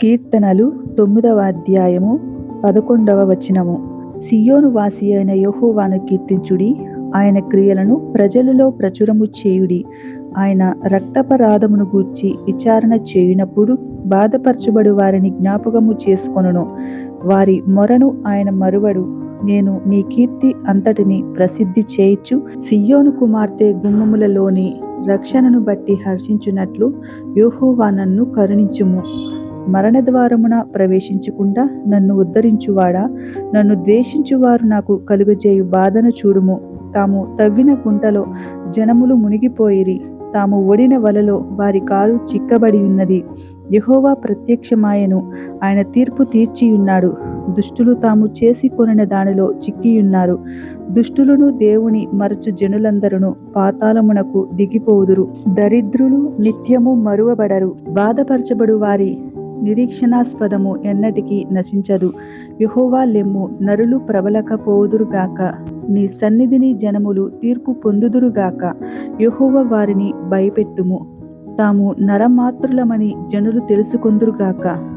కీర్తనలు తొమ్మిదవ అధ్యాయము పదకొండవ వచనము. సియోను వాసి అయిన యెహోవాను కీర్తించుడి. ఆయన క్రియలను ప్రజలలో ప్రచురము చేయుడి. ఆయన రక్తపరాధమును గూర్చి విచారణ చేయునప్పుడు బాధపరచబడు వారిని జ్ఞాపకము చేసుకొనును. వారి మొరను ఆయన మరువడు. నేను నీ కీర్తి అంతటిని ప్రసిద్ధి చేయిచు సియోను కుమార్తె గుమ్మములలోని రక్షణను బట్టి హర్షించున్నట్లు యోహోవా నన్ను కరుణించుము. మరణద్వారమున ప్రవేశించకుండా నన్ను ఉద్ధరించువాడా? నన్ను ద్వేషించువారు నాకు కలుగజేయు బాధను చూడుము. తాము తవ్విన గుంటలో జనములు మునిగిపోయిరి. తాము ఒడిన వలలో వారి కాలు చిక్కబడి ఉన్నది. యహోవా ప్రత్యక్షమాయను. ఆయన తీర్పు తీర్చియున్నాడు. దుష్టులు తాము చేసి కొనిన దానిలో చిక్కియున్నారు. దుష్టులను దేవుని మరచు జనులందరూ పాతాళమునకు దిగిపోవుదురు దరిద్రులు నిత్యము మరువబడరు. బాధపరచబడు వారి నిరీక్షణాస్పదము ఎన్నటికీ నశించదు. యుహోవా లెమ్ము నరులు ప్రబలకపోదురుగాక. నీ సన్నిధిని జనములు తీర్పు పొందుదురుగాక. యుహోవ వారిని భయపెట్టుము. తాము నరమాత్రులమని జనులు తెలుసుకొందురుగాక.